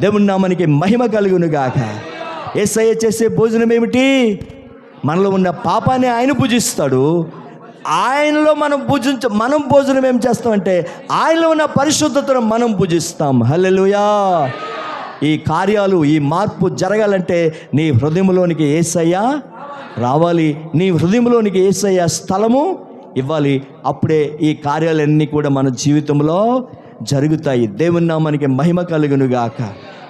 దేవుని నామానికి మహిమ కలుగును గాక ఏసయ్య చేసే భోజనం ఏమిటి? మనలో ఉన్న పాపాన్ని ఆయన పూజిస్తాడు ఆయనలో మనం పూజించ మనం భోజనం ఏం చేస్తామంటే ఆయనలో ఉన్న పరిశుద్ధతను మనం పూజిస్తాం హల్లెలుయా. ఈ కార్యాలు ఈ మార్పు జరగాలంటే నీ హృదయంలోనికి ఏసయ్యా రావాలి. నీ హృదయంలోనికి ఏసయ్యా స్థలము ఇవ్వాలి. అప్పుడే ఈ కార్యాలన్నీ కూడా మన జీవితంలో జరుగుతాయి. దేవుని నామానికి మహిమ కలుగునుగాక.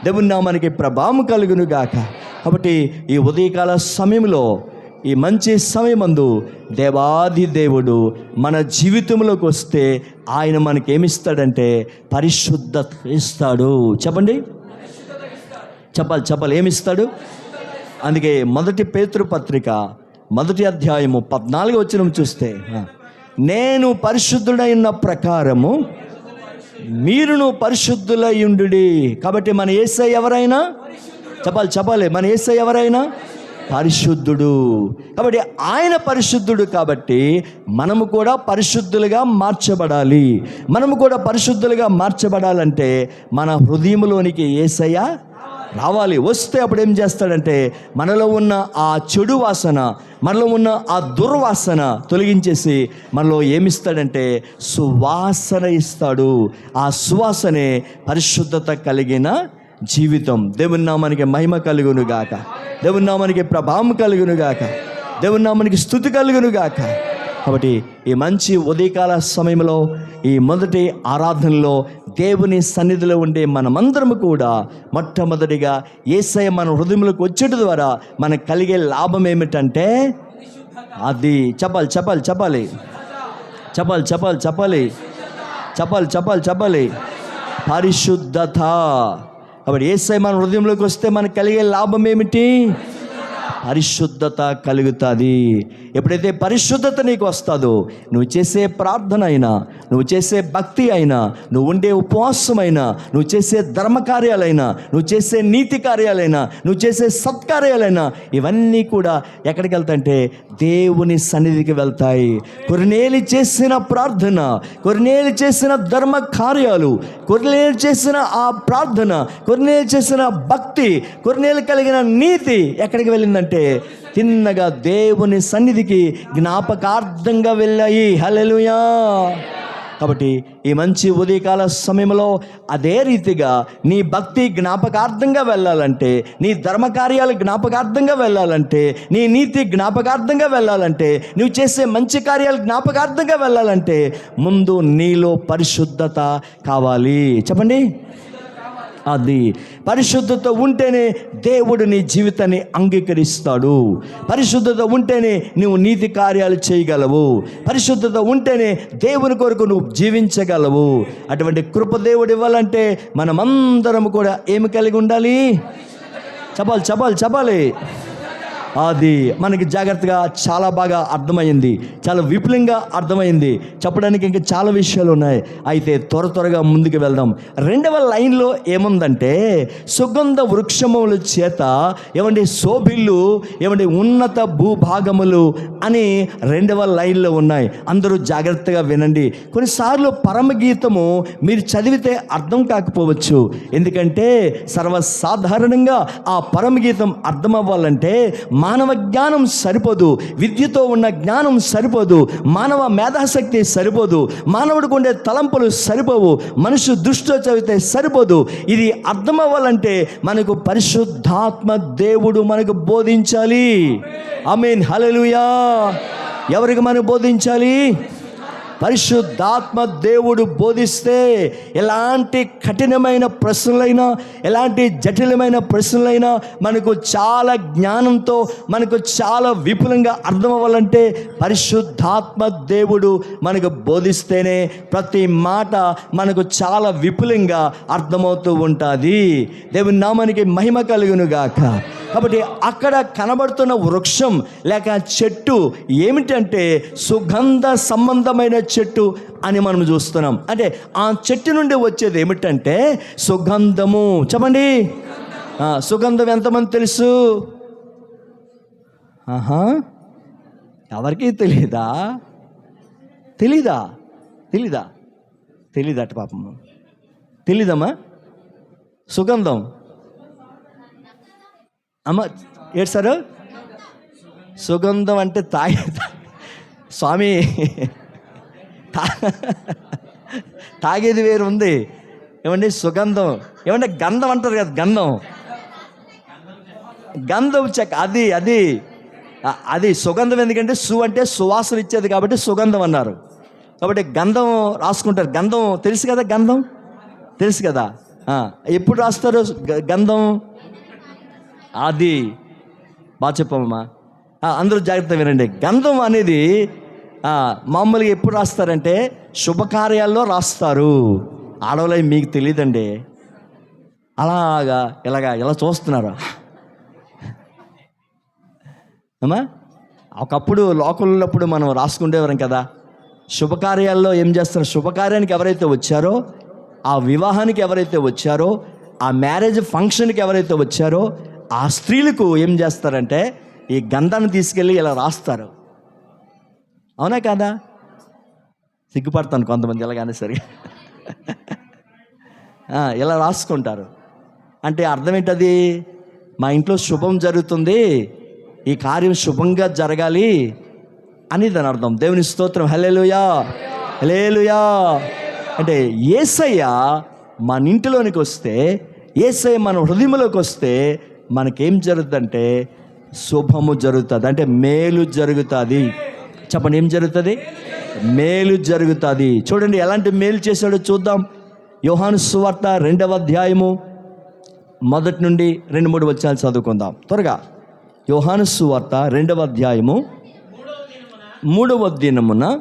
దేవుని నామానికి ప్రభావం కలుగునుగాక. కాబట్టి ఈ ఉదయకాల సమయంలో ఈ మంచి సమయమందు దేవాది దేవుడు మన జీవితంలోకి వస్తే ఆయన మనకేమిస్తాడంటే పరిశుద్ధత ఇస్తాడు చెప్పండి. చెప్పాలి చెప్పాలి. ఏమిస్తాడు? అందుకే మొదటి పేతృపత్రిక మొదటి అధ్యాయము పద్నాలుగు వచ్చిన చూస్తే నేను పరిశుద్ధుడైన ప్రకారము మీరును పరిశుద్ధులయ్యుండు కాబట్టి మన ఏసై ఎవరైనా? చెప్పాలి చెప్పాలి. మన ఏసై ఎవరైనా? పరిశుద్ధుడు. కాబట్టి ఆయన పరిశుద్ధుడు కాబట్టి మనము కూడా పరిశుద్ధులుగా మార్చబడాలి. మనము కూడా పరిశుద్ధులుగా మార్చబడాలంటే మన హృదయంలోనికి ఏసయ్య రావాలి. వస్తే అప్పుడు ఏం చేస్తాడంటే మనలో ఉన్న ఆ చెడు వాసన మనలో ఉన్న ఆ దుర్వాసన తొలగించేసి మనలో ఏమిస్తాడంటే సువాసన ఇస్తాడు. ఆ సువాసనే పరిశుద్ధత కలిగిన జీవితం. దేవుని నామానికి మహిమ కలుగును గాక దేవుని నామానికి ప్రభావం కలుగును గాక దేవుని నామానికి స్థుతి కలుగును గాక కాబట్టి ఈ మంచి ఉదయకాల సమయంలో ఈ మొదటి ఆరాధనలో దేవుని సన్నిధిలో ఉండే మనమందరము కూడా మొట్టమొదటిగా ఏసయ మన హృదయంలోకి వచ్చేట ద్వారా మనకు కలిగే లాభం ఏమిటంటే అది చెప్పాలి చెప్పాలి చెప్పాలి. చెప్పాలి చెప్పాలి చెప్పాలి. చెప్పాలి చెప్పాలి చెప్పాలి. పరిశుద్ధత. కాబట్టి ఏసై మన హృదయంలోకి వస్తే మనకు కలిగే లాభం ఏమిటి? పరిశుద్ధత కలుగుతుంది. ఎప్పుడైతే పరిశుద్ధత నీకు వస్తుందో నువ్వు చేసే ప్రార్థన అయినా నువ్వు చేసే భక్తి అయినా నువ్వు ఉండే ఉపవాసం అయినా నువ్వు చేసే ధర్మ కార్యాలైనా నువ్వు చేసే నీతి కార్యాలైనా నువ్వు చేసే సత్కార్యాలైనా ఇవన్నీ కూడా ఎక్కడికి వెళ్తాయంటే దేవుని సన్నిధికి వెళ్తాయి. కొరినేలి చేసిన ప్రార్థన కొరినేలు చేసిన ధర్మ కార్యాలు కొరినేలు చేసిన ఆ ప్రార్థన కొరినేలు చేసిన భక్తి కొరినేలు కలిగిన నీతి ఎక్కడికి వెళ్ళిందంటే తిన్నగా దేవుని సన్నిధికి జ్ఞాపకార్థంగా వెళ్ళాయి. హలెలుయా కాబట్టి ఈ మంచి ఉదయకాల సమయంలో అదే రీతిగా నీ భక్తి జ్ఞాపకార్థంగా వెళ్ళాలంటే నీ ధర్మకార్యాలు జ్ఞాపకార్థంగా వెళ్ళాలంటే నీ నీతి జ్ఞాపకార్థంగా వెళ్ళాలంటే నువ్వు చేసే మంచి కార్యాలు జ్ఞాపకార్థంగా వెళ్ళాలంటే ముందు నీలో పరిశుద్ధత కావాలి. చెప్పండి. అది పరిశుద్ధత ఉంటేనే దేవుడు నీ జీవితాన్ని అంగీకరిస్తాడు. పరిశుద్ధత ఉంటేనే నువ్వు నీతి కార్యాలు చేయగలవు. పరిశుద్ధత ఉంటేనే దేవుని కొరకు నువ్వు జీవించగలవు. అటువంటి కృప దేవుడు ఇవ్వాలంటే మనమందరం కూడా ఏమి కలిగి ఉండాలి? చెప్పాలి చెప్పాలి చెప్పాలి అది మనకి జాగ్రత్తగా చాలా బాగా అర్థమైంది చాలా విపులంగా అర్థమైంది. చెప్పడానికి ఇంకా చాలా విషయాలు ఉన్నాయి. అయితే త్వర త్వరగా ముందుకు వెళ్దాం. రెండవ లైన్లో ఏముందంటే సుగంధ వృక్షముల చేత ఏమంటే శోభిల్లు ఏమండి ఉన్నత భూభాగములు అని రెండవ లైన్లో ఉన్నాయి. అందరూ జాగ్రత్తగా వినండి. కొన్నిసార్లు పరమగీతము మీరు చదివితే అర్థం కాకపోవచ్చు. ఎందుకంటే సర్వసాధారణంగా ఆ పరమగీతం అర్థం అవ్వాలంటే మానవ జ్ఞానం సరిపోదు విద్యతో ఉన్న జ్ఞానం సరిపోదు మానవ మేధాశక్తి సరిపోదు మానవుడికి ఉండే తలంపులు సరిపోవు మనుషు దృష్టిలో చదివితే సరిపోదు. ఇది అర్థం అవ్వాలంటే మనకు పరిశుద్ధాత్మ దేవుడు మనకు బోధించాలి. ఐ మీన్ హలలుయా ఎవరికి మనం బోధించాలి? పరిశుద్ధాత్మ దేవుడు బోధిస్తే ఎలాంటి కఠినమైన ప్రశ్నలైనా ఎలాంటి జటిలమైన ప్రశ్నలైనా మనకు చాలా జ్ఞానంతో మనకు చాలా విపులంగా అర్థం అవ్వాలంటే పరిశుద్ధాత్మ దేవుడు మనకు బోధిస్తేనే ప్రతి మాట మనకు చాలా విపులంగా అర్థమవుతూ ఉంటుంది. దేవుని నామానికి మహిమ కలుగునుగాక. కాబట్టి అక్కడ కనబడుతున్న వృక్షం లేక చెట్టు ఏమిటంటే సుగంధ సంబంధమైన చెట్టు అని మనం చూస్తున్నాం. అంటే ఆ చెట్టు నుండి వచ్చేది ఏమిటంటే సుగంధము. చెప్పండి. సుగంధం ఎంతమంది తెలుసు? ఆహా ఎవరికి తెలీదా? తెలీదా? తెలీదా? తెలీదట పాపం తెలీదమ్మా? సుగంధం. అమ్మ ఏడు సారు? సుగంధం అంటే తాగే స్వామి తా- తాగేది వేరు ఉంది. ఏమండి? సుగంధం. ఏమంటే గంధం అంటారు కదా గంధం. గంధం చెక్క అది అది. అది సుగంధం ఎందుకంటే సు అంటే సువాసన ఇచ్చేది కాబట్టి సుగంధం అన్నారు. కాబట్టి గంధం రాసుకుంటారు. గంధం తెలుసు కదా గంధం? తెలుసు కదా. ఎప్పుడు రాస్తారు? గంధం? అది బాగా చెప్పమ్మా. అందరూ జాగ్రత్త వినండి. గంధం అనేది మామూలుగా ఎప్పుడు రాస్తారంటే శుభకార్యాల్లో రాస్తారు. ఆడవాళ్ళవి మీకు తెలియదండి. అలాగా ఇలాగా ఇలా చూస్తున్నారు. అమ్మా ఒకప్పుడు లోకల్ ఉన్నప్పుడు మనం రాసుకుండేవారం కదా. శుభకార్యాల్లో ఏం చేస్తారు? శుభకార్యానికి ఎవరైతే వచ్చారో ఆ వివాహానికి ఎవరైతే వచ్చారో ఆ మ్యారేజ్ ఫంక్షన్కి ఎవరైతే వచ్చారో ఆ స్త్రీలకు ఏం చేస్తారంటే ఈ గంధాన్ని తీసుకెళ్ళి ఇలా రాస్తారు. అవునా కాదా? సిగ్గుపడతాను కొంతమంది ఇలాగానే సరే. ఇలా రాసుకుంటారు. అంటే అర్థం ఏంటది? మా ఇంట్లో శుభం జరుగుతుంది. ఈ కార్యం శుభంగా జరగాలి అని దాని అర్థం. దేవుని స్తోత్రం. హలేలుయా హలేలుయా అంటే ఏసయ్య మన ఇంటిలోనికి వస్తే ఏసయ్య మన హృదయంలోకి వస్తే మనకేం జరుగుతుందంటే శుభము జరుగుతుంది. అంటే మేలు జరుగుతుంది. చెప్పండి ఏం జరుగుతుంది? మేలు జరుగుతుంది. చూడండి ఎలాంటి మేలు చేశాడో చూద్దాం. యోహాను సువార్త రెండవ అధ్యాయము మొదటి నుండి రెండు మూడు వచ్చాలు చదువుకుందాం. త్వరగా. యోహాను సువార్త రెండవ అధ్యాయము మూడవ దినమున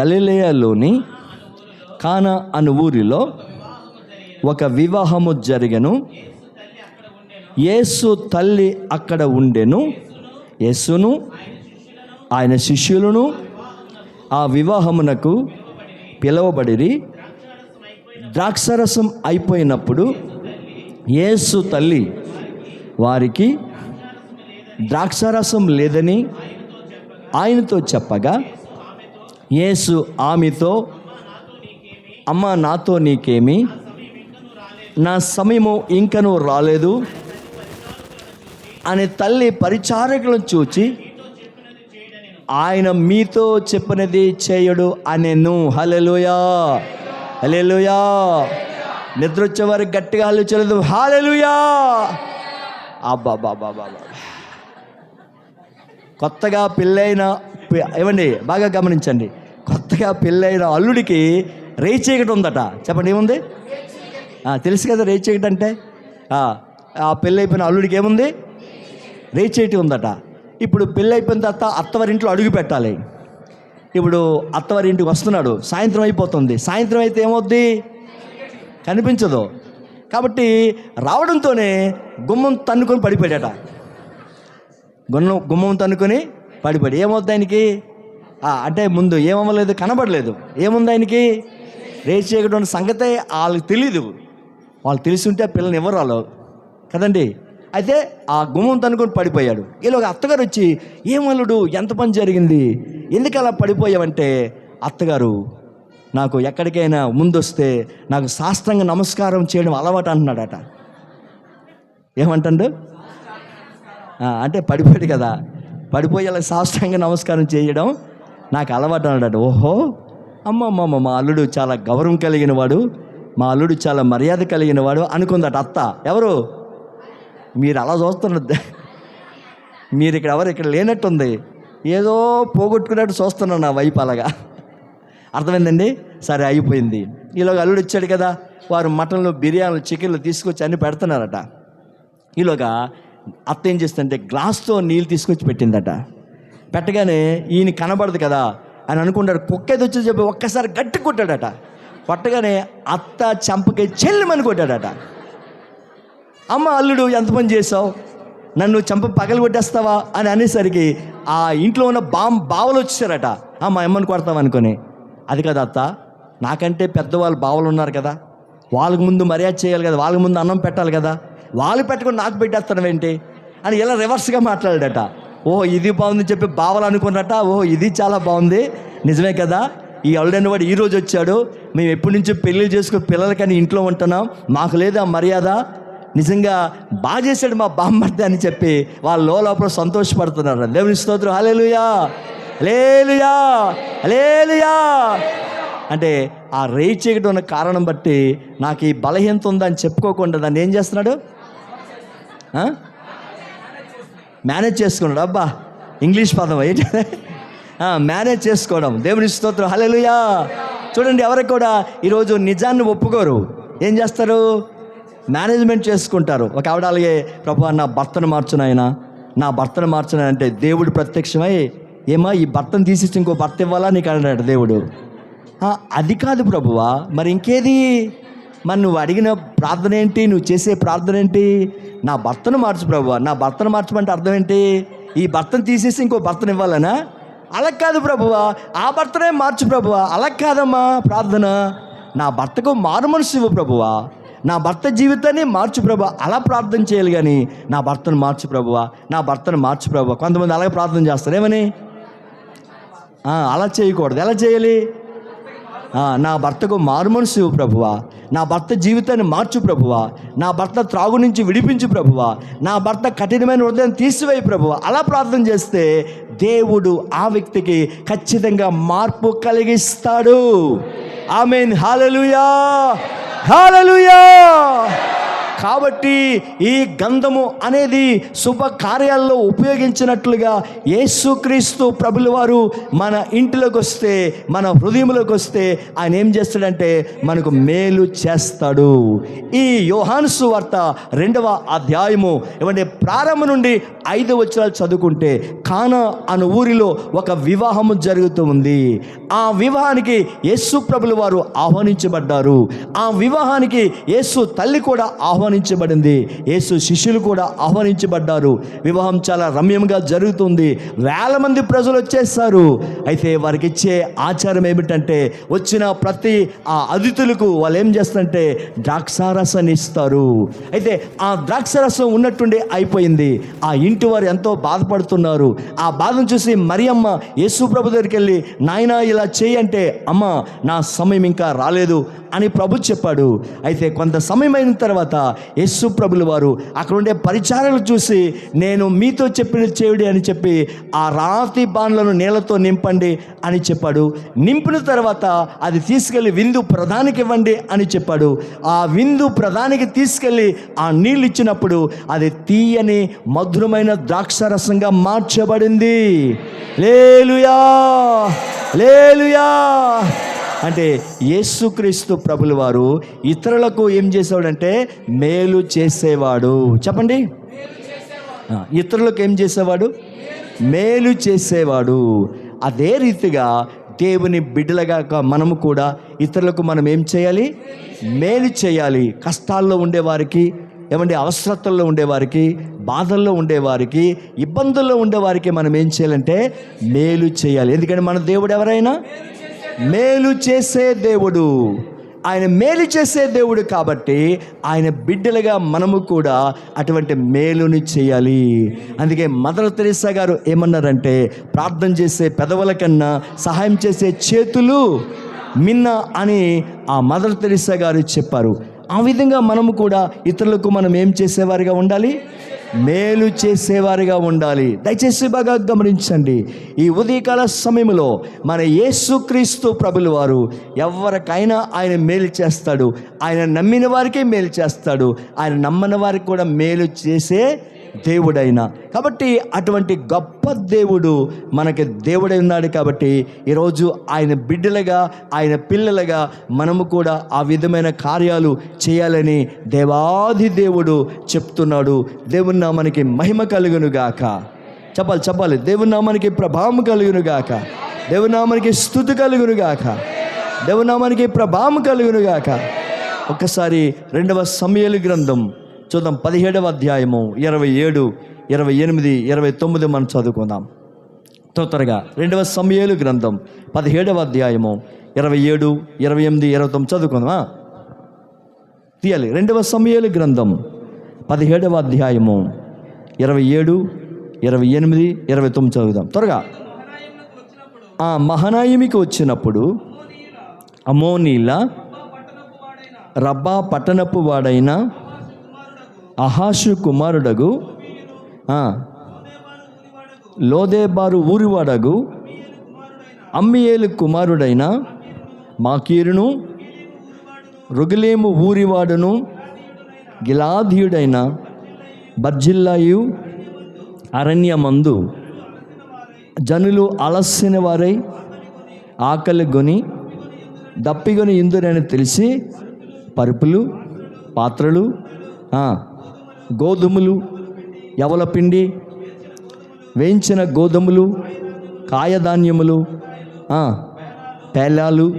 గలిలేయలోని కానా అను ఊరిలో ఒక వివాహము జరిగను. యేసు తల్లి అక్కడ ఉండెను. యేసును ఆయన శిష్యులను ఆ వివాహమునకు పిలువబడిరి. ద్రాక్షరసం అయిపోయినప్పుడు యేసు తల్లి వారికి ద్రాక్షరసం లేదని ఆయనతో చెప్పగా యేసు ఆమెతో అమ్మ నాతో నీకేమి? నా సమయము ఇంకనూ రాలేదు. అని తల్లి పరిచారకులను చూచి ఆయన మీతో చెప్పినది చేయడు అనెను. హలెలుయా హలెలుయా నిద్ర వచ్చేవారికి గట్టిగా ఆలోచనలేదు హాలెలుయా అబ్బా బాబా బాబా కొత్తగా పెళ్ళైన ఏమండి బాగా గమనించండి. కొత్తగా పెళ్ళైన అల్లుడికి రేయి చీకటి ఉందట. చెప్పండి ఏముంది? తెలుసు కదా రేయి చీకటి అంటే? ఆ, పెళ్ళైపోయిన పెళ్ళి అయిపోయిన అల్లుడికి ఏముంది? రేచేటి ఉందట. ఇప్పుడు పెళ్ళి అయిపోయిన తర్వాత అత్తవారింట్లో అడుగు పెట్టాలి. ఇప్పుడు అత్తవారింటికి వస్తున్నాడు. సాయంత్రం అయిపోతుంది. సాయంత్రం అయితే ఏమవుద్ది? కనిపించదు. కాబట్టి రావడంతోనే గుమ్మం తన్నుకొని పడిపోయాడట. గుమ్మం గుమ్మం తన్నుకొని పడిపోయాడు. ఏమవుద్ది ఆయనకి? అంటే ముందు ఏమవ్వలేదు కనబడలేదు. ఏముంది ఆయనకి? రేచి చేయడం సంగతే వాళ్ళకి తెలీదు. వాళ్ళు తెలిసి ఉంటే ఆ పిల్లని ఎవరు వాళ్ళు కదండి? అయితే ఆ గుమ్మం తనుకొని పడిపోయాడు. ఈలోగా అత్తగారు వచ్చి ఏమల్లుడు ఎంత పని జరిగింది? ఎందుకు అలా పడిపోయావంటే? అత్తగారు నాకు ఎక్కడికైనా ముందొస్తే నాకు శాస్త్రంగా నమస్కారం చేయడం అలవాటు అంటున్నాడట. ఏమంటాడు? అంటే పడిపోయాడు కదా. పడిపోయేలా సాష్టంగా నమస్కారం చేయడం నాకు అలవాటు అన్నాడు ఓహో! అమ్మ మా అల్లుడు చాలా గౌరవం కలిగిన వాడు మా అల్లుడు చాలా మర్యాద కలిగిన వాడు అనుకుందట అత్త. ఎవరు? మీరు అలా చూస్తున్నది. మీరు ఇక్కడ ఎవరు ఇక్కడ లేనట్టుంది. ఏదో పోగొట్టుకున్నట్టు చూస్తున్నాను నా వైపు అలాగా. అర్థమైందండి? సరే అయిపోయింది. ఈలోగా అల్లుడు ఇచ్చాడు కదా. వారు మటన్లు బిర్యానీలు చికెన్లు తీసుకొచ్చి అన్ని పెడుతున్నారట. ఈలోగా అత్త ఏం చేస్తుందంటే గ్లాస్తో నీళ్ళు తీసుకొచ్చి పెట్టిందట. పెట్టగానే ఈయన కనబడదు కదా అని అనుకుంటాడు. కుక్క ఏదో వచ్చి చెప్పి ఒక్కసారి గట్టి కొట్టాడట. కొట్టగానే అత్త చంపకి చెల్లిమని కొట్టాడట. అమ్మ అల్లుడు ఎంత పని చేసావు నన్ను చంప పగలగొట్టేస్తావా అని అనేసరికి ఆ ఇంట్లో ఉన్న బామ్ బావలు వచ్చేసారట. మా అమ్మని కొడతావు అది కదా అత్త నాకంటే పెద్దవాళ్ళు బావలు ఉన్నారు కదా. వాళ్ళకి ముందు మర్యాద చేయాలి కదా. వాళ్ళకి ముందు అన్నం పెట్టాలి కదా. వాళ్ళు పెట్టుకుని నాకు పెట్టేస్తాను ఏంటి? అని ఇలా రివర్స్గా మాట్లాడాడట. ఓహో ఇది బాగుంది చెప్పి బావలు అనుకున్నట ఓహో ఇది చాలా బాగుంది. నిజమే కదా. ఈ అల్లుడైన వాడు ఈ రోజు వచ్చాడు. మేము ఎప్పటి నుంచో పెళ్ళి చేసుకుని పిల్లలకని ఇంట్లో ఉంటున్నాం. మాకు లేదా మర్యాద? నిజంగా బాగా చేశాడు మా బామ్మర్ది అని చెప్పి వాళ్ళ లోపల సంతోషపడుతున్నారు దేవుని స్తోత్రం. హలేలుయా లేలుయా లేలుయా అంటే ఆ రేయి చీకటి ఉన్న కారణం బట్టి నాకు ఈ బలహీనత ఉందని చెప్పుకోకుండా దాన్ని ఏం చేస్తున్నాడు? మేనేజ్ చేసుకున్నాడు. అబ్బా ఇంగ్లీష్ పదం ఏంటి? మేనేజ్ చేసుకోవడం. దేవుని స్తోత్రం. హలేలుయా చూడండి ఎవరికి కూడా ఈరోజు నిజాన్ని ఒప్పుకోరు. ఏం చేస్తారు? మేనేజ్మెంట్ చేసుకుంటారు. ఒక ఆవిడ అలాగే ప్రభు నా భర్తను మార్చునైనా నా భర్తను మార్చున అంటే దేవుడు ప్రత్యక్షమై ఏమా ఈ భర్తను తీసిస్తే ఇంకో భర్త ఇవ్వాలా? నీకు అన్నాడు దేవుడు. అది కాదు ప్రభువా. మరి ఇంకేది? మరి నువ్వు అడిగిన ప్రార్థన ఏంటి? నువ్వు చేసే ప్రార్థన ఏంటి? నా భర్తను మార్చు ప్రభువా. నా భర్తను మార్చమంటే అర్థం ఏంటి? ఈ భర్తను తీసేసి ఇంకో భర్తను ఇవ్వాలనా? అలా కాదు ప్రభువా. ఆ భర్తనే మార్చు ప్రభువా. అలా కాదమ్మా ప్రార్థన. నా భర్తకు మారు మనసు ఇవ్వు ప్రభువా. నా భర్త జీవితాన్ని మార్చు ప్రభు అలా ప్రార్థన చేయాలి కానీ నా భర్తను మార్చు ప్రభువా నా భర్తను మార్చు ప్రభు. కొంతమంది అలాగే ప్రార్థన చేస్తారు ఏమని? అలా చేయకూడదు. ఎలా చేయాలి? నా భర్తకు మారుమనసు ప్రభువా నా భర్త జీవితాన్ని మార్చు ప్రభువా నా భర్త త్రాగు నుంచి విడిపించు ప్రభువా నా భర్త కఠినమైన హృదయం తీసివేయి ప్రభువా అలా ప్రార్థన చేస్తే దేవుడు ఆ వ్యక్తికి ఖచ్చితంగా మార్పు కలిగిస్తాడు. ఆమెన్. హాలలుయా హాలలుయా కాబట్టి ఈ గంధము అనేది శుభ కార్యాల్లో ఉపయోగించినట్లుగా యేసుక్రీస్తు ప్రభుల వారు మన ఇంటిలోకి వస్తే మన హృదయంలోకి వస్తే ఆయన ఏం చేస్తాడంటే మనకు మేలు చేస్తాడు. ఈ యోహాన్సు వార్త రెండవ అధ్యాయము ఏమంటే ప్రారంభం నుండి ఐదు వచ్చరాలు చదువుకుంటే కానా అను ఊరిలో ఒక వివాహము జరుగుతూ ఉంది. ఆ వివాహానికి యేసు ప్రభుల వారు ఆహ్వానించబడ్డారు. ఆ వివాహానికి యేసు తల్లి కూడా ఆహ్వాని ఆహ్వానించబడింది. యేసు శిష్యులు కూడా ఆహ్వానించబడ్డారు. వివాహం చాలా రమ్యంగా జరుగుతుంది. వేల మంది ప్రజలు వచ్చేస్తారు. అయితే వారికి ఇచ్చే ఆచారం ఏమిటంటే వచ్చిన ప్రతి ఆ అతిథులకు వాళ్ళు ఏం చేస్తారంటే ద్రాక్షారసాన్ని ఇస్తారు. అయితే ఆ ద్రాక్షారసం ఉన్నట్టుండి అయిపోయింది. ఆ ఇంటి వారు ఎంతో బాధపడుతున్నారు. ఆ బాధను చూసి మరియమ్మ యేసు ప్రభు దగ్గరికి వెళ్ళి నాయన ఇలా చేయంటే అమ్మ నా సమయం ఇంకా రాలేదు అని ప్రభు చెప్పాడు. అయితే కొంత సమయం అయిన తర్వాత యేసు ప్రభులు వారు అక్కడ ఉండే పరిచారాలు చూసి నేను మీతో చెప్పిన చేయుడి అని చెప్పి ఆ రాతి బాణలను నీళ్ళతో నింపండి అని చెప్పాడు. నింపిన తర్వాత అది తీసుకెళ్ళి విందు ప్రధానికి ఇవ్వండి అని చెప్పాడు. ఆ విందు ప్రధానికి తీసుకెళ్ళి ఆ నీళ్ళు ఇచ్చినప్పుడు అది తీయని మధురమైన ద్రాక్షరసంగా మార్చబడింది. లేలుయా లేలుయా అంటే యేసుక్రీస్తు ప్రభులు వారు ఇతరులకు ఏం చేసేవాడంటే మేలు చేసేవాడు. చెప్పండి. ఇతరులకు ఏం చేసేవాడు? మేలు చేసేవాడు. అదే రీతిగా దేవుని బిడ్డలగాక మనము కూడా ఇతరులకు మనం ఏం చేయాలి? మేలు చేయాలి. కష్టాల్లో ఉండేవారికి ఏమంటే అవసరతల్లో ఉండేవారికి బాధల్లో ఉండేవారికి ఇబ్బందుల్లో ఉండేవారికి మనం ఏం చేయాలంటే మేలు చేయాలి. ఎందుకంటే మన దేవుడు ఎవరైనా? మేలు చేసే దేవుడు. ఆయన మేలు చేసే దేవుడు కాబట్టి ఆయన బిడ్డలుగా మనము కూడా అటువంటి మేలుని చేయాలి. అందుకే మదర్ తెరీసా గారు ఏమన్నారంటే ప్రార్థన చేసే పెదవుల కన్నా సహాయం చేసే చేతులు మిన్న అని ఆ మదర్ తెరీసా గారు చెప్పారు. ఆ విధంగా మనము కూడా ఇతరులకు మనం ఏం చేసేవారిగా ఉండాలి? మేలు చేసేవారిగా ఉండాలి. దయచేసి బాగా గమనించండి. ఈ ఉదయకాల సమయంలో మన యేసుక్రీస్తు ప్రభులు వారు ఎవరికైనా ఆయన మేలు చేస్తాడు. ఆయన నమ్మిన వారికే మేలు చేస్తాడు. ఆయన నమ్మని వారికి కూడా మేలు చేసే దేవుడైన. కాబట్టి అటువంటి గొప్ప దేవుడు మనకి దేవుడై ఉన్నాడు కాబట్టి ఈరోజు ఆయన బిడ్డలుగా ఆయన పిల్లలుగా మనము కూడా ఆ విధమైన కార్యాలు చేయాలని దేవాది దేవుడు చెప్తున్నాడు. దేవుని నామానికి మహిమ కలుగునుగాక. చెప్పాలి చెప్పాలి. దేవుని నామానికి ప్రభావం కలుగునుగాక. దేవుని నామానికి స్థుతి కలుగునుగాక. దేవుని నామానికి ప్రభావం కలుగునుగాక. ఒక్కసారి రెండవ సమయలు గ్రంథం చూద్దాం. పదిహేడవ అధ్యాయము ఇరవై ఏడు ఇరవై ఎనిమిది ఇరవై తొమ్మిది మనం చదువుకుందాం. తొందరగా రెండవ సమయలు గ్రంథం పదిహేడవ అధ్యాయము ఇరవై ఏడు ఇరవై ఎనిమిది ఇరవై తొమ్మిది చదువుకుందామా? తీయాలి. రెండవ సమయలు గ్రంథం పదిహేడవ అధ్యాయము ఇరవై ఏడు ఇరవై ఎనిమిది ఇరవై తొమ్మిది చదువుదాం. త్వరగా. ఆ మహనాయిమికి వచ్చినప్పుడు అమోనీల రబ్బా పట్టణపు వాడైన అహాషు కుమారుడగు లోదేబారు ఊరివాడగు అమ్మియేలు కుమారుడైన మాకీరును రుగిలేము ఊరివాడును గిలాధీయుడైన బర్జిల్లాయు అరణ్యమందు జనులు అలసిన వారై ఆకలి గొని దప్పిగొని ఇందురని తెలిసి పరుపులు పాత్రలు గోధుమలు ఎవల పిండి వేయించిన గోధుమలు కాయధాన్యములు పేలాలు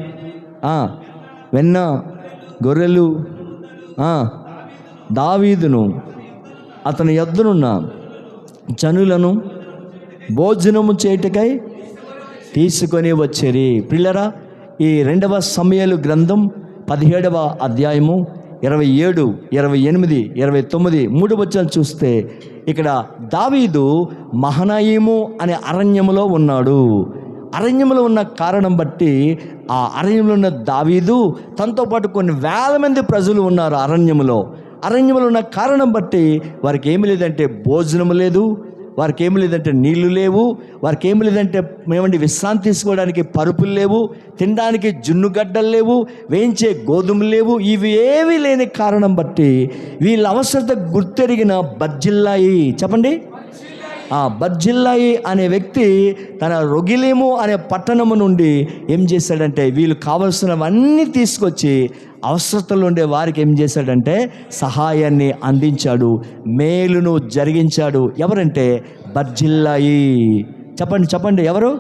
వెన్న గొర్రెలు దావీదును అతని ఎద్దునున్న జనులను భోజనము చేయుటకై తీసుకొని వచ్చేరి. పిల్లరా ఈ రెండవ సమయాలు గ్రంథం పదిహేడవ అధ్యాయము ఇరవై ఏడు ఇరవై ఎనిమిది ఇరవై తొమ్మిది మూడు వచ్చాలు చూస్తే ఇక్కడ దావీదు మహనాయిము అనే అరణ్యములో ఉన్నాడు. అరణ్యంలో ఉన్న కారణం బట్టి ఆ అరణ్యంలో ఉన్న దావీదు తనతో పాటు కొన్ని వేల మంది ప్రజలు ఉన్నారు అరణ్యములో. అరణ్యంలో ఉన్న కారణం బట్టి వారికి ఏమి లేదంటే భోజనం లేదు వారికి ఏమి లేదంటే నీళ్ళు లేవు వారికి ఏమి లేదంటే మేమండి విశ్రాంతి తీసుకోవడానికి పరుపులు లేవు తినడానికి జున్నుగడ్డలు లేవు వేయించే గోధుమలు లేవు ఇవి ఏమీ లేని కారణం బట్టి వీళ్ళ అవసరత గుర్తెరిగిన బర్జిల్లాయి చెప్పండి. ఆ బర్జిల్లాయి అనే వ్యక్తి తన రొగిలేము అనే పట్టణము నుండి ఏం చేశాడంటే వీళ్ళు కావలసినవన్నీ తీసుకొచ్చి అవసరతలు ఉండే వారికి ఏం చేశాడంటే సహాయాన్ని అందించాడు మేలును జరిగించాడు. ఎవరంటే బర్జిల్లాయి. చెప్పండి చెప్పండి ఎవరు?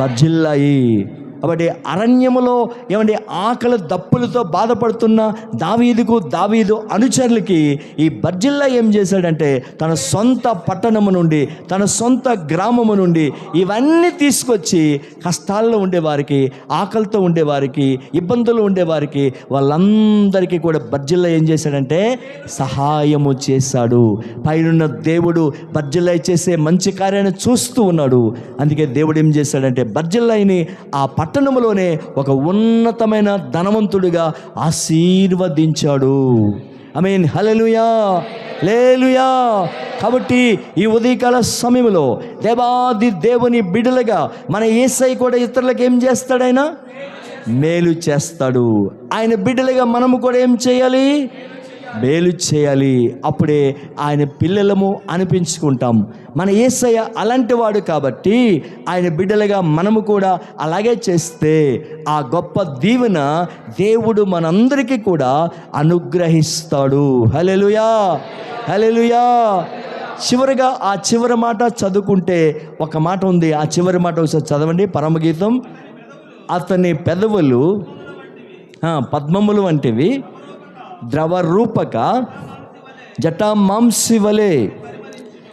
బర్జిల్లాయి. కాబట్టి అరణ్యములో ఏమండి ఆకలి దప్పులతో బాధపడుతున్న దావీదుకు దావీదు అనుచరులకి ఈ బర్జిల్లా ఏం చేశాడంటే తన సొంత పట్టణము నుండి తన సొంత గ్రామము నుండి ఇవన్నీ తీసుకొచ్చి కష్టాల్లో ఉండేవారికి ఆకలితో ఉండేవారికి ఇబ్బందులు ఉండేవారికి వాళ్ళందరికీ కూడా బర్జిల్లా ఏం చేశాడంటే సహాయము చేశాడు. పైనున్న దేవుడు బర్జిల్లా చేసే మంచి కార్యాన్ని చూస్తూ ఉన్నాడు. అందుకే దేవుడు ఏం చేశాడంటే బర్జిల్లాయిని ఆ పట్టణంలోనే ఒక ఉన్నతమైన ధనవంతుడిగా ఆశీర్వదించాడు. ఐ మీన్ హలలుయా లేలుయా కాబట్టి ఈ ఉదయకాల సమయంలో దేవాది దేవుని బిడలుగా మన ఏసై కూడా ఇతరులకు ఏం చేస్తాడైనా మేలు చేస్తాడు. ఆయన బిడ్డలుగా మనము కూడా ఏం చేయాలి? మేలు చేయాలి. అప్పుడే ఆయన పిల్లలము అనిపించుకుంటాం. మన ఏసయ్య అలాంటి వాడు కాబట్టి ఆయన బిడ్డలుగా మనము కూడా అలాగే చేస్తే ఆ గొప్ప దీవెన దేవుడు మనందరికీ కూడా అనుగ్రహిస్తాడు. హలెలుయా హలెలుయా చివరిగా ఆ చివరి మాట చదువుకుంటే ఒక మాట ఉంది. ఆ చివరి మాట ఒకసారి చదవండి. పరమగీతం. అతని పెదవులు పద్మములు వంటివి. ద్రవరూపక జటామాంసి వలె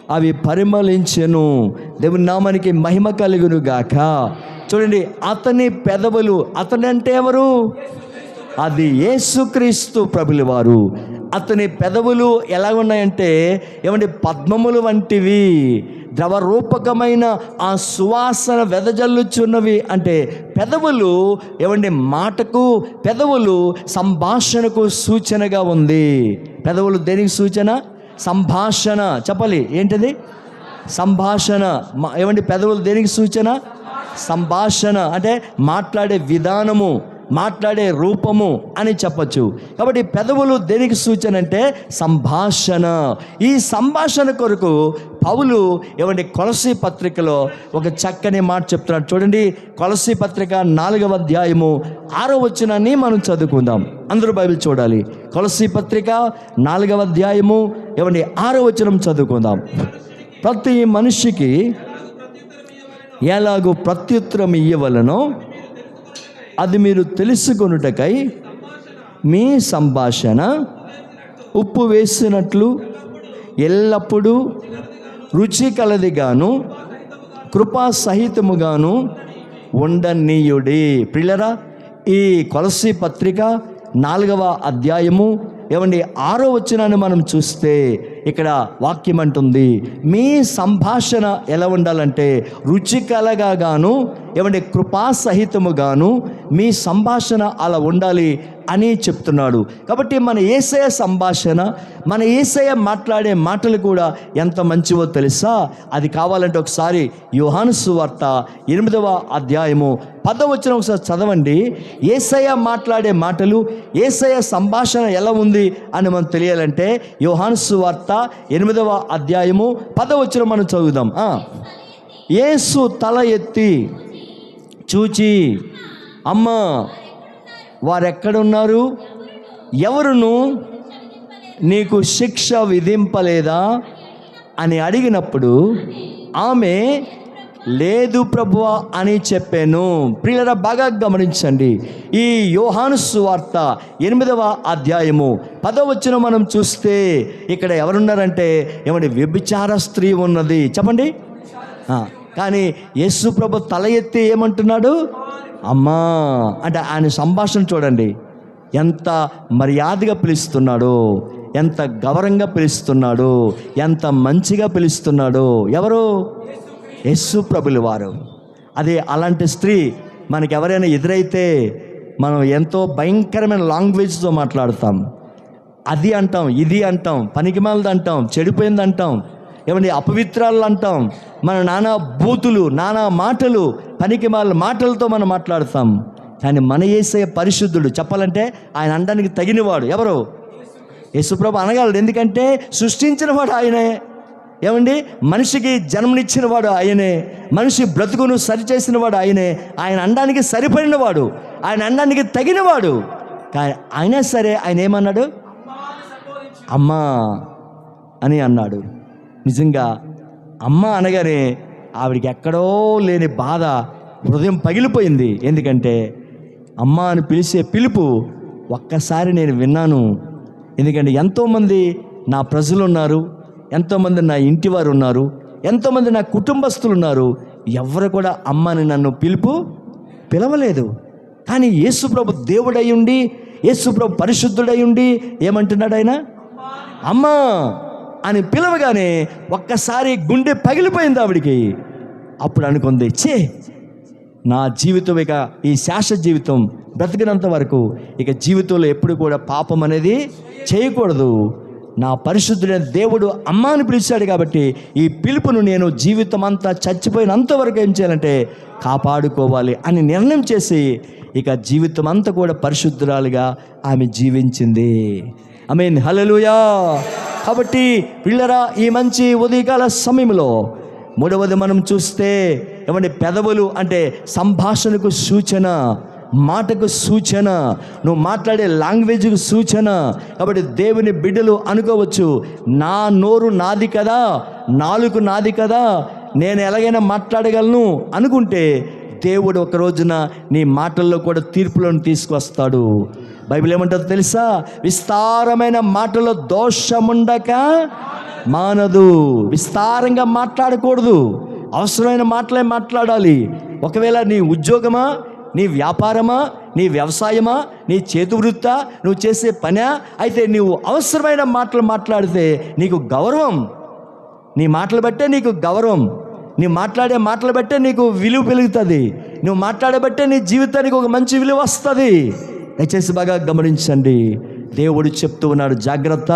అవి పరిమళించెను. దేవుని నామానికి మహిమ కలుగును గాక. చూడండి అతని పెదవులు అతని అంటే ఎవరు? అది యేసుక్రీస్తు ప్రభుల వారు అతని పెదవులు ఎలా ఉన్నాయంటే ఏమంటే పద్మములు వంటివి. ద్రవరూపకమైన ఆ సువాసన వెదజల్లుచున్నవి అంటే పెదవులు ఏమండి మాటకు పెదవులు సంభాషణకు సూచనగా ఉంది. పెదవులు దేనికి సూచన? సంభాషణ. చెప్పాలి ఏంటిది? సంభాషణ. మా- ఏమండి పెదవులు దేనికి సూచన? సంభాషణ. అంటే మాట్లాడే విధానము. మాట్లాడే రూపము అని చెప్పచ్చు. కాబట్టి పెదవులు దేనికి సూచన అంటే సంభాషణ. ఈ సంభాషణ కొరకు పౌలు ఇవ్వండి కొలసి పత్రికలో ఒక చక్కని మాట చెప్తున్నాడు. చూడండి కొలసి పత్రిక నాలుగవ అధ్యాయము ఆరో వచనాన్ని మనం చదువుకుందాం. అందరూ బైబిల్ చూడాలి. కొలసి పత్రిక నాలుగవ అధ్యాయము ఇవ్వండి ఆరో వచనం చదువుకుందాం. ప్రతి మనిషికి ఎలాగో ప్రత్యుత్తరం ఇవ్వవలనో అది మీరు తెలుసుకొనుటకై మీ సంభాషణ ఉప్పు వేసినట్లు ఎల్లప్పుడూ రుచి కలదిగాను కృపా సహితముగాను ఉండనీయుడి. పిల్లరా ఈ కొలసి పత్రిక నాలుగవ అధ్యాయము ఏమండి ఆరో వచ్చినాన్ని మనం చూస్తే ఇక్కడ వాక్యం అంటుంది మీ సంభాషణ ఎలా ఉండాలంటే రుచికలగా గాను ఏమంటే కృపాసహితముగాను మీ సంభాషణ అలా ఉండాలి అని చెప్తున్నాడు. కాబట్టి మన ఏసయ సంభాషణ మన ఏసయ మాట్లాడే మాటలు కూడా ఎంత మంచివో తెలుసా? అది కావాలంటే ఒకసారి యోహాను వార్త ఎనిమిదవ అధ్యాయము పదవచ్చిన ఒకసారి చదవండి. ఏసయ మాట్లాడే మాటలు ఏసయ సంభాషణ ఎలా ఉంది అని మనం తెలియాలంటే యోహాను వార్త ఎనిమిదవ అధ్యాయము పదవచ్చిన మనం చదువుదాం. ఏసు యేసు తల ఎత్తి చూచి అమ్మ వారెక్కడున్నారు? ఎవరును? నీకు శిక్ష విధింపలేదా? అని అడిగినప్పుడు ఆమె లేదు ప్రభువ అని చెప్పాను. ప్రియులరా బాగా గమనించండి. ఈ యోహాను సువార్త ఎనిమిదవ అధ్యాయము పదవచ్చును మనం చూస్తే ఇక్కడ ఎవరున్నారంటే ఏమంటే వ్యభిచార స్త్రీ ఉన్నది. చెప్పండి. కానీ యేసు ప్రభు తల ఎత్తి ఏమంటున్నాడు? అమ్మా అంటే ఆయన సంభాషణ చూడండి. ఎంత మర్యాదగా పిలుస్తున్నాడు ఎంత గౌరవంగా పిలుస్తున్నాడు ఎంత మంచిగా పిలుస్తున్నాడు. ఎవరు? యస్సు ప్రభులు వారు. అదే అలాంటి స్త్రీ మనకి ఎవరైనా ఎదురైతే మనం ఎంతో భయంకరమైన లాంగ్వేజ్తో మాట్లాడతాం. అది అంటాం ఇది అంటాం పనికిమాలది అంటాం చెడిపోయింది అంటాం ఏమండి అపవిత్రాలు అంటాం మన నానా బూతులు నానా మాటలు పనికిమాల మాటలతో మనం మాట్లాడతాం. కానీ మన ఏసే పరిశుద్ధుడు చెప్పాలంటే ఆయన అనడానికి తగినవాడు ఎవరు? యేసుప్రభు అనగలడు. ఎందుకంటే సృష్టించిన వాడు ఆయనే. ఏమండి? మనిషికి జన్మనిచ్చిన వాడు ఆయనే. మనిషి బ్రతుకును సరిచేసిన వాడు ఆయనే. ఆయన అండానికి సరిపడినవాడు. ఆయన అండానికి తగినవాడు. కానీ అయినా సరే ఆయన ఏమన్నాడు? అమ్మా అని అన్నాడు. నిజంగా అమ్మ అనగానే ఆవిడికి ఎక్కడో లేని బాధ హృదయం పగిలిపోయింది. ఎందుకంటే అమ్మ అని పిలిచే పిలుపు ఒక్కసారి నేను విన్నాను. ఎందుకంటే ఎంతోమంది నా ప్రజలు ఉన్నారు ఎంతోమంది నా ఇంటి వారు ఉన్నారు ఎంతోమంది నా కుటుంబస్తులు ఉన్నారు ఎవరు కూడా అమ్మని నన్ను పిలుపు పిలవలేదు. కానీ యేసుప్రభు దేవుడై ఉండి యేసుప్రభు పరిశుద్ధుడై ఉండి ఏమంటున్నాడు ఆయన? అమ్మా అని పిలవగానే ఒక్కసారి గుండె పగిలిపోయింది ఆవిడికి. అప్పుడు అనుకుంది చే నా జీవితం ఇక ఈ శాశ్వత జీవితం బ్రతికినంత వరకు ఇక జీవితంలో ఎప్పుడు కూడా పాపం అనేది చేయకూడదు. నా పరిశుద్ధుడైన దేవుడు అమ్మాని పిలిచాడు కాబట్టి ఈ పిలుపును నేను జీవితం అంతా చచ్చిపోయినంతవరకు ఏం చేయాలంటే కాపాడుకోవాలి అని నిర్ణయం చేసి ఇక జీవితం అంతా కూడా పరిశుద్ధురాలుగా ఆమె జీవించింది. ఐ మీన్ హలలుయా కాబట్టి పిల్లరా ఈ మంచి ఉదయకాల సమయంలో మూడవది మనం చూస్తే ఏమంటే పెదవులు అంటే సంభాషణకు సూచన. మాటకు సూచన. నువ్వు మాట్లాడే లాంగ్వేజ్కు సూచన. కాబట్టి దేవుని బిడ్డలు అనుకోవచ్చు నా నోరు నాది కదా నాలుగు నాది కదా నేను ఎలాగైనా మాట్లాడగలను అనుకుంటే దేవుడు ఒక రోజున నీ మాటల్లో కూడా తీర్పులను తీసుకొస్తాడు. బైబిల్ ఏమంటుందో తెలుసా? విస్తారమైన మాటలో దోషముండక మానదు. విస్తారంగా మాట్లాడకూడదు. అవసరమైన మాటలే మాట్లాడాలి. ఒకవేళ నీ ఉద్యోగమా నీ వ్యాపారమా నీ వ్యవసాయమా నీ చేతి వృత్తా నువ్వు చేసే పనా? అయితే నీవు అవసరమైన మాటలు మాట్లాడితే నీకు గౌరవం. నీ మాటలు బట్టే నీకు గౌరవం. నీ మాట్లాడే మాటలు బట్టే నీకు విలువ పెరుగుతుంది. నువ్వు మాట్లాడే బట్టే నీ జీవితానికి ఒక మంచి విలువ వస్తుంది. దయచేసి బాగా గమనించండి. దేవుడు చెప్తూ ఉన్నాడు జాగ్రత్త.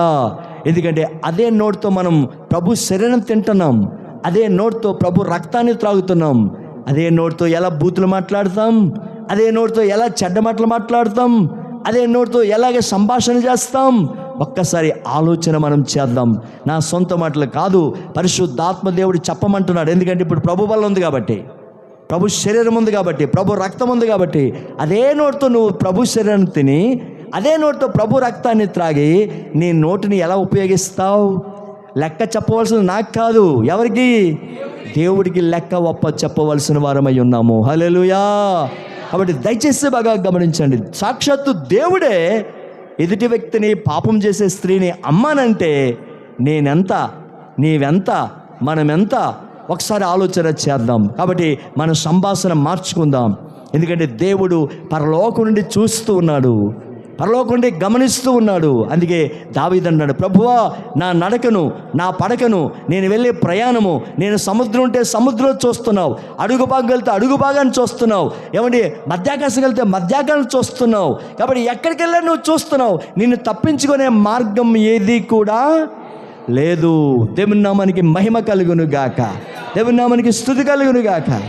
ఎందుకంటే అదే నోటితో మనం ప్రభు శరీరం తింటున్నాం. అదే నోటితో ప్రభు రక్తాన్ని త్రాగుతున్నాం. అదే నోటితో ఎలా బూతులు మాట్లాడతాం? అదే నోటితో ఎలా చెడ్డ మాటలు మాట్లాడతాం? అదే నోటితో ఎలాగ సంభాషణ చేస్తాం? ఒక్కసారి ఆలోచన మనం చేద్దాం. నా సొంత మాటలు కాదు పరిశుద్ధాత్మ దేవుడు చెప్పమంటున్నాడు. ఎందుకంటే ఇప్పుడు ప్రభు బలం ఉంది కాబట్టి ప్రభు శరీరం ఉంది కాబట్టి ప్రభు రక్తం ఉంది కాబట్టి అదే నోటితో నువ్వు ప్రభు శరీరం తిని అదే నోటితో ప్రభు రక్తాన్ని త్రాగి నీ నోటిని ఎలా ఉపయోగిస్తావు? లెక్క చెప్పవలసిన నాకు కాదు. ఎవరికి? దేవుడికి లెక్క ఒప్ప చెప్పవలసిన వారమై ఉన్నాము. హలెలుయా కాబట్టి దయచేసి బాగా గమనించండి. సాక్షాత్తు దేవుడే ఎదుటి వ్యక్తిని పాపం చేసే స్త్రీని అమ్మానంటే నేనెంత నీవెంత మనమెంత? ఒకసారి ఆలోచన చేద్దాం. కాబట్టి మన సంభాషణ మార్చుకుందాం. ఎందుకంటే దేవుడు పరలోకం నుండి చూస్తూ ఉన్నాడు. పరలోకుండి గమనిస్తూ ఉన్నాడు. అందుకే దావీదన్నాడు ప్రభువా నా నడకను నా పడకను నేను వెళ్ళే ప్రయాణము నేను సముద్రం ఉంటే సముద్రం చూస్తున్నావు అడుగు భాగం వెళ్తే అడుగు భాగాన్ని చూస్తున్నావు ఏమండి మధ్యాకాశం వెళ్తే మధ్యాకాశం చూస్తున్నావు కాబట్టి ఎక్కడికి వెళ్ళా నువ్వు చూస్తున్నావు నిన్ను తప్పించుకునే మార్గం ఏది కూడా లేదు. దేవుని నామానికి మహిమ కలుగును గాక. దేవుని నామానికి స్థుతి కలుగును గాక.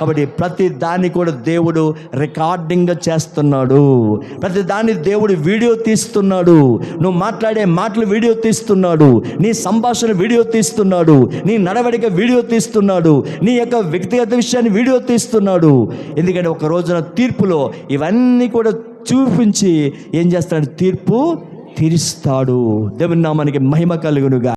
కాబట్టి ప్రతి దాన్ని కూడా దేవుడు రికార్డింగ్ చేస్తున్నాడు. ప్రతి దాన్ని దేవుడు వీడియో తీస్తున్నాడు. నువ్వు మాట్లాడే మాటలు వీడియో తీస్తున్నాడు. నీ సంభాషణ వీడియో తీస్తున్నాడు. నీ నడవడిక వీడియో తీస్తున్నాడు. నీ యొక్క వ్యక్తిగత విషయాన్ని వీడియో తీస్తున్నాడు. ఎందుకంటే ఒక రోజున తీర్పులో ఇవన్నీ కూడా చూపించి ఏం చేస్తాడు? తీర్పు తీరుస్తాడు. దేవుని నామానికి మహిమ కలుగునుగా.